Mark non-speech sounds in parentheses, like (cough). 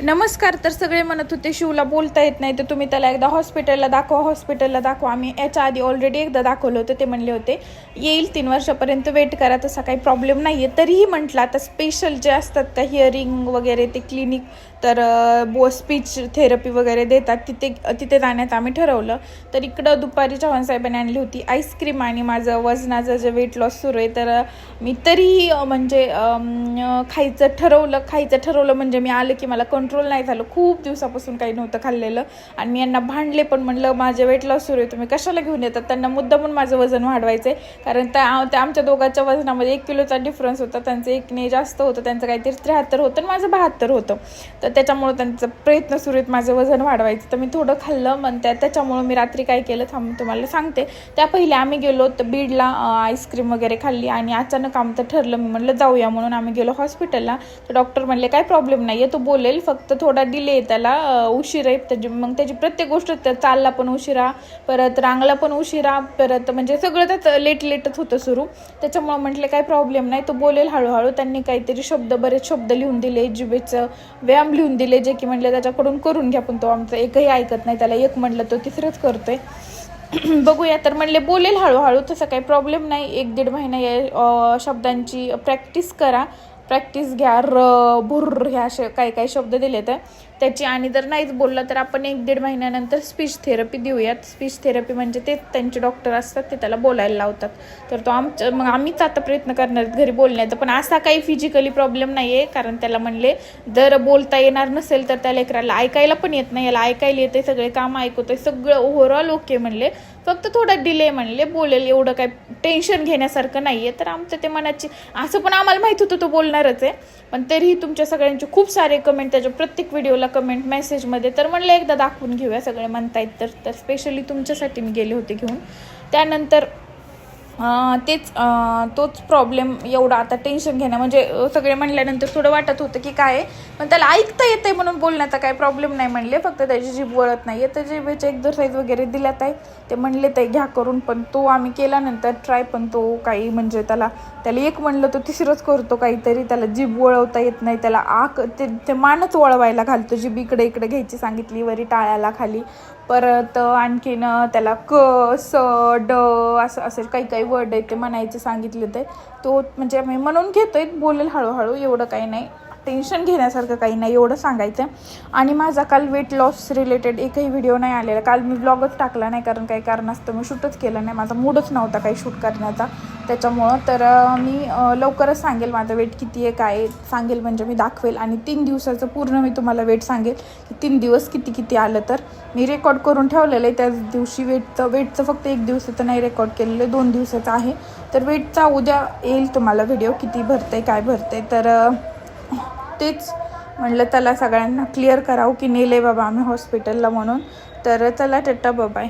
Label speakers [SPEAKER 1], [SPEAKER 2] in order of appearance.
[SPEAKER 1] नमस्कार तर सगळे म्हणत होते शिवला बोलता येत नाही तर तुम्ही त्याला एकदा हॉस्पिटलला दाखवा हॉस्पिटलला दाखवा. आम्ही याच्या आधी ऑलरेडी एकदा दाखवलं होतं ते म्हणले होते येईल तीन वर्षापर्यंत वेट करा तसा काही प्रॉब्लेम नाही आहे तरीही म्हटलं आता स्पेशल जे असतात त्या हिअरिंग वगैरे ते क्लिनिक तर बो स्पीच थेरपी वगैरे देतात. तिथे तिथे जाण्याचं आम्ही ठरवलं. तर इकडं दुपारी चव्हाण साहेबांनी आणली होती आईस्क्रीम आणि माझं वजनाचं जे वेट लॉस सुरू आहे तर मी तरीही म्हणजे खायचं ठरवलं. खायचं ठरवलं म्हणजे मी आलं की मला कंट्रोल नाही झालं. खूप दिवसापासून काही नव्हतं खाल्लेलं. आणि मी यांना भांडले पण म्हणलं माझे वेट लॉस सुरू आहे तुम्ही कशाला घेऊन येतात? त्यांना मुद्दामून माझं वजन वाढवायचं आहे कारण त्या त्या आमच्या दोघांच्या वजनामध्ये एक किलोचा डिफरन्स होता. त्यांचं एकने जास्त होतं. त्यांचं काहीतरी त्र्याहत्तर होतं आणि माझं बहात्तर होतं. तर त्याच्यामुळं त्यांचा प्रयत्न सुरू आहेत माझं वजन वाढवायचं. तर मी थोडं खाल्लं मग त्या त्याच्यामुळं मी रात्री काय केलं थांब तुम्हाला सांगते. त्या पहिले आम्ही गेलो तर बीडला आईस्क्रीम वगैरे खाल्ली आणि अचानक आमचं ठरलं मी म्हटलं जाऊया म्हणून आम्ही गेलो हॉस्पिटलला. तर डॉक्टर म्हणले काय प्रॉब्लेम नाही आहे तो बोलेल फक्त थोडा डिले आहे त्याला उशीर आहे. त्याची मग त्याची प्रत्येक गोष्ट चालला पण उशिरा परत रांगला पण उशिरा परत म्हणजे सगळं त्याचं लेट लेटच होतं सुरू. त्याच्यामुळं म्हटलं काय प्रॉब्लेम नाही तो बोलेल हळूहळू. त्यांनी काहीतरी शब्द बरेच शब्द लिहून दिले जिबेचं व्यायाम लिहून दिले जे की म्हणले त्याच्याकडून करून घ्या पण तो आमचं एकही ऐकत नाही. त्याला एक म्हणलं तो तिसरंच करतोय. (clears throat) बघूया तर म्हणले बोलेल हळूहळू तसं काही प्रॉब्लेम नाही. एक दीड महिना या शब्दांची प्रॅक्टिस करा. प्रॅक्टिस घ्या र भुर्र ह्या असे काही काही शब्द दिले तर त्याची आणि जर नाहीच बोललं तर आपण एक दीड महिन्यानंतर स्पीच थेरपी देऊयात. स्पीच थेरपी म्हणजे ते त्यांचे डॉक्टर असतात ते त्याला बोलायला लावतात. तर तो आमच्या मग आम्हीच आता प्रयत्न करणार घरी बोलण्याचा. पण असा काही फिजिकली प्रॉब्लेम नाही आहे कारण त्याला म्हणले जर बोलता येणार नसेल तर त्या लेकराला ऐकायला पण येत नाही. याला ऐकायला येते सगळे काम ऐकवतंय सगळं ओव्हरऑल ओके म्हणले. फक्त थोडा डिले म्हणले बोलेल. एवढं काय टेन्शन घेण्यासारखं नाही आहे तर आमचं ते मनाची असं पण आम्हाला माहीत होतं तो बोलणारच आहे. पण तरीही तुमच्या सगळ्यांचे खूप सारे कमेंट त्याच्या प्रत्येक व्हिडिओला कमेंट मेसेजमध्ये तर म्हणलं एकदा दाखवून घेऊया सगळे म्हणतायत तर तर स्पेशली तुमच्यासाठी मी गेले होते घेऊन. त्यानंतर तेच तोच प्रॉब्लेम एवढा आता टेन्शन घेणं. म्हणजे सगळे म्हणल्यानंतर थोडं वाटत होतं की काय आहे. पण त्याला ऐकता येते म्हणून बोलण्याचा काय प्रॉब्लेम नाही म्हणले. फक्त त्याची जीभ वळत नाही. आहे तर जिभेचे एक्झरसाईज वगैरे दिल्यात आहे ते म्हणले ते घ्या करून. पण तो आम्ही केल्यानंतर ट्राय पण तो काही म्हणजे त्याला त्याला एक म्हणलं तो तिसरंच करतो काहीतरी. त्याला जीभ वळवता येत नाही. त्याला आक ते ते मानच वळवायला घालतो. जीभ इकडे इकडे घ्यायची सांगितली वरी टाळ्याला खाली. परत आणखीन त्याला क स ड असं असं काही काही वर्ड आहेत ते म्हणायचं सांगितले ते तो म्हणजे आम्ही म्हणून घेतोय बोलेल हळूहळू एवढं काही नाही. टेन्शन घेण्यासारखं काही नाही एवढं सांगायचं आहे आणि माझा काल वेट लॉस रिलेटेड एकही व्हिडिओ नाही आलेला. काल मी ब्लॉगच टाकला नाही कारण काही कारणास्तव मी शूटच केलं नाही. माझा मूडच नव्हता काही शूट करण्याचा. त्याच्यामुळं तर मी लवकरच सांगेल माझं वेट किती आहे काय सांगेल म्हणजे मी दाखवेल. आणि तीन दिवसाचं पूर्ण मी तुम्हाला वेट सांगेल की तीन दिवस किती किती आलं तर. मी रेकॉर्ड करून ठेवलेलं आहे. त्याच दिवशी वेटचं वेटचं फक्त एक दिवसाचं नाही रेकॉर्ड केलेलं आहे. दोन दिवसाचं आहे. तर वेटचा उद्या येईल तुम्हाला व्हिडिओ किती भरतंय काय भरतंय. तर तेच म्हणलं त्याला सगळ्यांना क्लिअर करावं की नेले बाबा आम्ही हॉस्पिटलला म्हणून. तर चला टट्टा बाबाय